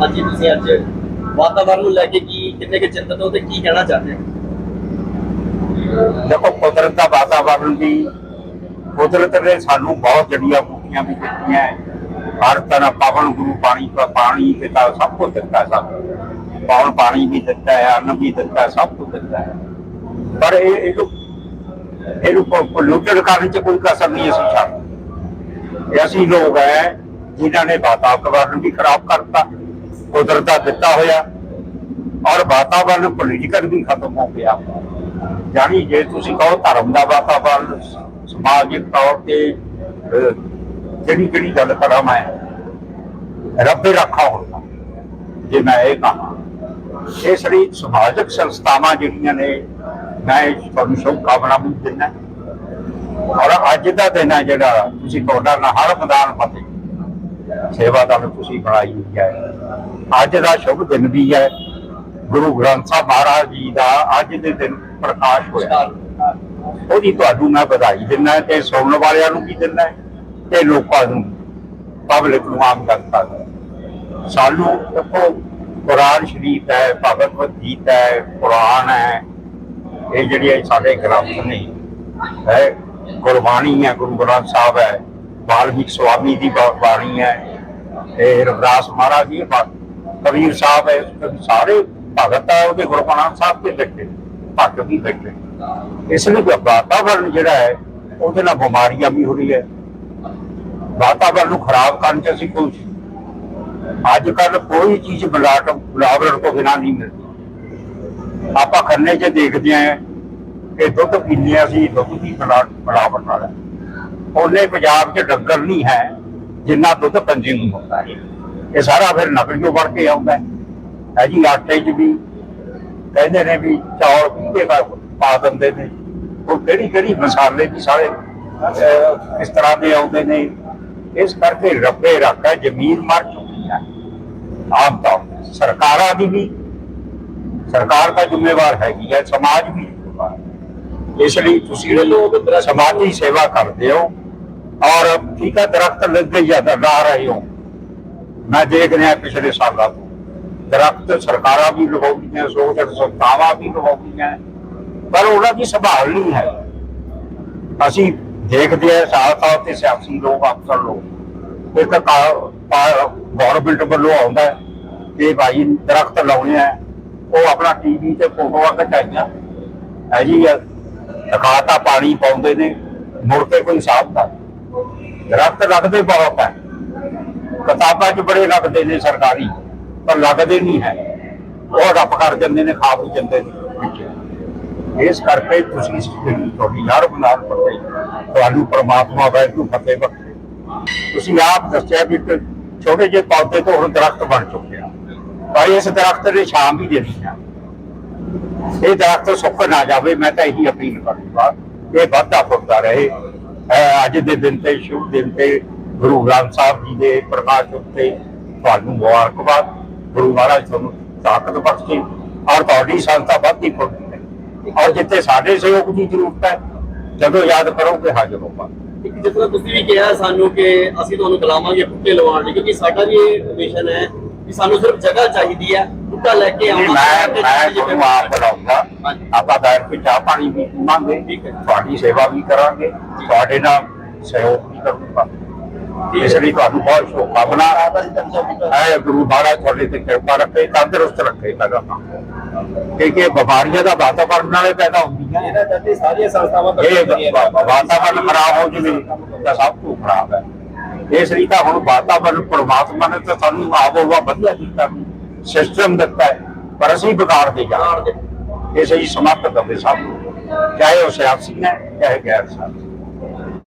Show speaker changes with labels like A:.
A: ਹਾਂਜੀ, ਤੁਸੀਂ ਅੱਜ ਵਾਤਾਵਰਨ ਨੂੰ ਲੈ ਕੇ ਕੀ, ਕਿੰਨੇ ਕਿ ਚਿੰਤਤ ਹੋ ਤੇ ਕੀ ਕਹਿਣਾ ਚਾਹੁੰਦੇ ਹੋ?
B: ਦੇਖੋ, ਕੁਦਰਤ ਦਾ ਵਾਤਾਵਰਣ ਦੀ ਕੁਦਰਤ ਨੇ ਸਾਨੂੰ ਬਹੁਤ ਜੜੀਆਂ ਬੂਟੀਆਂ ਵੀ ਦਿੱਤੀਆਂ ਹਰ ਤਰ੍ਹਾਂ ਪਵਨ ਗੁਰੂ ਪਾਣੀ ਦਾ ਪਾਣੀ ਪਿਤਾ ਸਭ ਕੁਝ ਦਿੱਤਾ ਹੈ ਸਾਨੂੰ ਪਾਣੀ ਵੀ ਦਿੱਤਾ ਹੈ, ਅੰਨ ਵੀ ਦਿੱਤਾ, ਸਭ ਕੁਝ ਦਿੱਤਾ ਹੈ। ਪਰ ਇਹ ਇਹਨੂੰ ਇਹਨੂੰ ਪੋਲੂਟਡ ਕਰਨ ਚ ਕੋਈ ਕਸਰ ਨਹੀਂ ਅਸੀਂ ਛੱਡ ਅਸੀਂ ਲੋਕ ਹੈ, ਜਿਨ੍ਹਾਂ ਨੇ ਵਾਤਾਵਰਨ ਵੀ ਖਰਾਬ ਕਰਤਾ। ਕੁਦਰਤ ਦਾ ਦਿੱਤਾ ਹੋਇਆ ਔਰ ਵਾਤਾਵਰਨ ਪੋਲੀਟੀਕਲ ਵੀ ਖਤਮ ਹੋ ਗਿਆ। ਜਾਨੀ ਜੇ ਤੁਸੀਂ ਕਹੋ ਧਰਮ ਦਾ ਵਾਤਾਵਰਨ ਸਮਾਜਿਕ ਤੌਰ ਤੇ ਅਹ, ਜਿਹੜੀ ਜਿਹੜੀ ਗੱਲ ਕਰਾਂ ਮੈਂ ਰੱਬੇ ਰੱਖਾ ਹੁੰਦਾ ਜੇ ਮੈਂ ਇਹ ਕਹਾਂ। ਇਹ ਲਈ ਸਮਾਜਿਕ ਸੰਸਥਾਵਾਂ ਜਿਹੜੀਆਂ ਨੇ ਮੈਂ ਤੁਹਾਨੂੰ ਸ਼ੁਭ ਕਾਮਨਾ ਵੀ ਦਿੰਦਾ। ਔਰ ਅੱਜ ਦਾ ਦਿਨ ਹੈ ਜਿਹੜਾ ਤੁਸੀਂ ਤੁਹਾਡਾ ਹਰ ਮੈਦਾਨ ਫਤਿਹ। ਸੇਵਾ ਦਾ ਤੁਸੀਂ ਬਣਾਈ ਹੋਈ ਹੈ। ਅੱਜ ਦਾ ਸ਼ੁਭ ਦਿਨ ਵੀ ਹੈ। ਗੁਰੂ ਗ੍ਰੰਥ ਸਾਹਿਬ ਮਹਾਰਾਜ ਜੀ ਦਾ ਅੱਜ ਦੇ ਦਿਨ ਪ੍ਰਕਾਸ਼ ਹੋਇਆ। ਉਹਦੀ ਤੁਹਾਨੂੰ ਮੈਂ ਵਧਾਈ ਦਿੰਦਾ ਤੇ ਸੁਣਨ ਵਾਲਿਆਂ ਨੂੰ ਵੀ ਦਿੰਦਾ ਤੇ ਲੋਕਾਂ ਨੂੰ ਪਬਲਿਕ ਨੂੰ ਆਮ ਜਨਤਾ ਨੂੰ। ਸਾਨੂੰ ਦੇਖੋ, ਕੁਰਾਨ ਸ਼ਰੀਫ ਹੈ ਭਗਵਤ ਗੀਤਾ ਹੈ, ਕੁਰਾਨ ਹੈ। ਇਹ ਜਿਹੜੀਆਂ ਸਾਡੇ ਗ੍ਰੰਥ ਨੇ, ਹੈ, ਗੁਰਬਾਣੀ ਹੈ, ਗੁਰੂ ਗ੍ਰੰਥ ਸਾਹਿਬ ਹੈ। ਵਾਲਮੀਕ ਸਵਾਮੀ ਦੀ ਬਾ- ਬਾਣੀ ਹੈ। ਤੇ ਰਵਿਦਾਸ ਮਹਾਰਾਜ ਜੀ ਕਬੀਰ ਸਾਹਿਬ ਹੈ ਸਾਰੇ ਭਗਤ ਹੈ ਉਹਦੇ ਗੁਰੂ ਸਾਹਿਬ ਤੇ ਬੈਠੇ ਭਗਤ ਵੀ ਬੈਠੇ ਇਸ ਲਈ ਵਾਤਾਵਰਨ ਜਿਹੜਾ ਹੈ, ਉਹਦੇ ਨਾਲ ਬਿਮਾਰੀਆਂ ਵੀ ਹੋ ਰਹੀ ਹੈ। ਵਾਤਾਵਰਨ ਨੂੰ ਖਰਾਬ ਕਰਨ ਚ ਅਸੀਂ ਕੋਈ ਅੱਜ ਕੱਲ ਕੋਈ ਚੀਜ਼ ਮਿਲਾਟ ਮਿਲਾਵਟ ਤੋਂ ਬਿਨਾਂ ਨਹੀਂ ਮਿਲਦੀ। ਆਪਾਂ ਖੰਨੇ 'ਚ ਦੇਖਦੇ ਆਂ ਕਿ ਦੁੱਧ ਪੀਂਦੇ ਅਸੀਂ, ਦੁੱਧ ਦੀ ਬਲਾਟ ਮਿਲਾਵਟ ਨਾਲ। ਹੈ। ਉਹਨੇ ਪੰਜਾਬ 'ਚ ਡੰਗਰ ਨਹੀਂ ਹੈ ਜਿੰਨਾ ਦੁੱਧ ਕੰਜ਼ਿਊਮ ਹੁੰਦਾ ਹੈ। ਇਹ ਸਾਰਾ ਫਿਰ ਨਕਲੀਓ ਬਣ ਕੇ ਆਉਂਦਾ ਹੈ। ਜੀ ਆਟੇ 'ਚ ਵੀ ਕਹਿੰਦੇ ਨੇ ਵੀ ਚੌਲ ਪੀਂਦੇ ਪਾ ਦਿੰਦੇ ਨੇ। ਉਹ ਕਿਹੜੀ ਕਿਹੜੀ ਮਸਾਲੇ ਵੀ ਸਾਰੇ ਇਸ ਤਰ੍ਹਾਂ ਦੇ ਆਉਂਦੇ ਨੇ। ਇਸ ਕਰਕੇ ਰੱਬੇ ਰੱਖਾ ਜ਼ਮੀਨ ਮਰ ਚੁੱਕੀ ਹੈ। ਆਮ ਤੌਰ ਤੇ ਸਰਕਾਰਾਂ ਦੀ ਵੀ ਸਰਕਾਰ ਦਾ ਜ਼ਿੰਮੇਵਾਰ ਹੈਗੀ ਹੈ ਸਮਾਜ ਵੀ। ਇਸ ਲਈ ਤੁਸੀਂ ਲੋਕ ਸਮਾਜੀ ਸੇਵਾ ਕਰਦੇ ਹੋ। ਔਰ ਠੀਕ ਹੈ ਦਰਖਤ ਲੱਗੇ ਜ਼ਿਆਦਾ ਲਾ ਰਹੇ ਹੋ ਮੈਂ ਦੇਖ ਰਿਹਾ ਪਿਛਲੇ ਸਾਲਾਂ ਤੋਂ। ਦਰਖਤ ਸਰਕਾਰਾਂ ਵੀ ਲਗਾਉਂਦੀਆਂ, ਸੋਚ ਸੰਸਥਾਵਾਂ ਵੀ ਲਗਾਉਂਦੀਆਂ। ਪਰ ਉਹਨਾਂ ਦੀ ਸੰਭਾਲ ਨਹੀਂ ਹੈ। ਅਸੀਂ ਦੇਖਦੇ ਹਾਂ ਸਾਲ ਸਾਲ ਤੇ ਸਿਆਸੀ ਲੋਕ, ਅਫਸਰ ਲੋਕ। ਇੱਕ ਗਵਰਨਮੈਂਟ ਵੱਲੋਂ ਆਉਂਦਾ ਹੈ ਕਿ ਭਾਈ ਦਰਖਤ ਲਾਉਣੇ ਆ। ਉਹ ਆਪਣਾ ਟੀਵੀ ਤੇ ਫੋਟੋਆਂ ਖਿਚਾਈਆਂ। ਹੈ ਜੀ ਦਿਖਾਤਾ, ਪਾਣੀ ਪਾਉਂਦੇ ਨੇ। ਮੁੜ ਕੇ ਕੋਈ ਹਿਸਾਬ ਦਾ ਦਰਖਤ ਲੱਗਦੇ ਬਹੁਤ ਹੈ। ਕਿਤਾਬਾਂ 'ਚ ਬੜੇ ਲੱਗਦੇ ਨੇ ਸਰਕਾਰੀ, ਪਰ ਲੱਗਦੇ ਨਹੀਂ ਹੈ। ਉਹ ਰੱਬ ਕਰ ਜਾਂਦੇ ਨੇ ਖਾ ਜਾਂਦੇ ਨੇ। ਇਸ ਕਰਕੇ ਤੁਸੀਂ ਤੁਹਾਡੀ ਯਾਰ ਬਨਾਰ ਪੱਤੇ ਤੁਹਾਨੂੰ ਪ੍ਰਮਾਤਮਾ ਵੈਗੂ ਫਤਿਹ ਬਖਸ਼ੇ। ਤੁਸੀਂ ਆਪ ਦੱਸਿਆ ਵੀ ਛੋਟੇ ਜਿਹੇ ਪੌਦੇ ਤੋਂ ਹੁਣ ਦਰਖਤ ਬਣ ਚੁੱਕਿਆ ਪਰ ਇਸ ਦਰਖਤ ਨੇ ਸ਼ਾਮ ਵੀ ਦੇਣੀ ਹੈ ਇਹ ਦਰਖਤ ਸੁੱਕ ਨਾ ਜਾਵੇ, ਮੈਂ ਤਾਂ ਇਹੀ ਅਪੀਲ ਕਰੂੰਗਾ। ਇਹ ਵਾਧਾ ਫੁੱਟਦਾ ਰਹੇ। ਅੱਜ ਦੇ ਦਿਨ ਤੇ, ਸ਼ੁਭ ਦਿਨ ਤੇ ਗੁਰੂ ਗ੍ਰੰਥ ਸਾਹਿਬ ਜੀ ਦੇ ਪ੍ਰਕਾਸ਼ ਉੱਤੇ ਤੁਹਾਨੂੰ ਮੁਬਾਰਕਬਾਦ। ਗੁਰੂ ਮਹਾਰਾਜ ਤੁਹਾਨੂੰ ਤਾਕਤ ਬਖਸ਼ੇ ਔਰ ਤੁਹਾਡੀ ਸੰਸਥਾ ਵੱਧਦੀ ਫੁੱਟਦੀ ਔਰ ਜਿੱਥੇ ਸਾਡੇ ਸਹਿਯੋਗ ਦੀ ਜ਼ਰੂਰਤ ਹੈ, ਜਦੋਂ ਯਾਦ ਕਰੋਗੇ ਹਾਜ਼ਰ ਹੋਵਾਂਗੇ
A: ਇੱਕ ਜਿਸ ਤਰ੍ਹਾਂ ਤੁਸੀਂ ਵੀ ਕਿਹਾ ਸਾਨੂੰ ਕਿ ਅਸੀਂ ਤੁਹਾਨੂੰ ਬੁਲਾਵਾਂਗੇ, ਬੂਟੇ ਲਵਾਉਣ ਲਈ, ਕਿਉਂਕਿ ਸਾਡਾ ਵੀ ਇਹ ਮਿਸ਼ਨ ਹੈ ਕਿ ਸਾਨੂੰ ਸਿਰਫ ਜਗ੍ਹਾ ਚਾਹੀਦੀ ਹੈ। ਬੂਟਾ ਲੈ ਕੇ ਆਉਣਾ।
B: ਮੈਂ
A: ਤੇ
B: ਮੈਂ ਤੁਹਾਨੂੰ ਆਪ ਬੁਲਾਉਂਗਾ। ਆਪਾਂ ਬੈਠ ਕੇ ਚਾਹ ਪਾਣੀ ਵੀ ਪੀਵਾਂਗੇ।
A: ਠੀਕ ਹੈ।
B: ਤੁਹਾਡੀ ਸੇਵਾ ਵੀ ਕਰਾਂਗੇ। ਤੁਹਾਡੇ ਨਾਲ ਸਹਿਯੋਗ ਵੀ ਕਰੂੰਗਾ। ਇਸ। ਲਈ ਤੁਹਾਨੂੰ ਬਹੁਤ ਸ਼ੁਭਕਾਮਨਾ। ਹੈ ਗੁਰੂ ਮਹਾਰਾਜ ਤੁਹਾਡੇ ਤੇ ਕਿਰਪਾ ਰੱਖੇ ਤੰਦਰੁਸਤ ਰੱਖੇ ਲਗਾਤਾਰ। ਕਿਉਂਕਿ ਬਿਮਾਰੀਆਂ ਦਾ ਵਾਤਾਵਰਣ ਨਾਲੇ ਪੈਦਾ ਹੁੰਦੀਆਂ
A: ਇਹਨਾਂ ਜੱਦੀ ਸਾਰੀਆਂ ਸੰਸਥਾਵਾਂ
B: ਇਹ ਵਾਤਾਵਰਣ ਖਰਾਬ ਹੋ ਜਵੇ ਤਾਂ ਸਭ ਕੁਝ ਖਰਾਬ ਹੈ। ਇਸ ਲਈ ਤਾਂ ਹੁਣ ਵਾਤਾਵਰਣ ਪ੍ਰਮਾਤਮਾ ਨੇ ਤਾਂ ਸਾਨੂੰ ਆਬੋਵਾ ਵਧੀਆ ਦਿੱਤਾ। ਸਿਸਟਮ ਦਿੱਤਾ ਹੈ, ਪਰ ਅਸੀਂ ਵਿਗਾੜਦੇ ਜਾ ਰਹੇ ਹਾਂ। ਇਸ ਲਈ ਸਮਰਥ ਕਰਦੇ ਸਭ ਨੂੰ ਚਾਹੇ ਉਹ ਸਿਆਸੀ ਹੈ, ਚਾਹੇ ਗੈਰ ਸਿਆਸੀ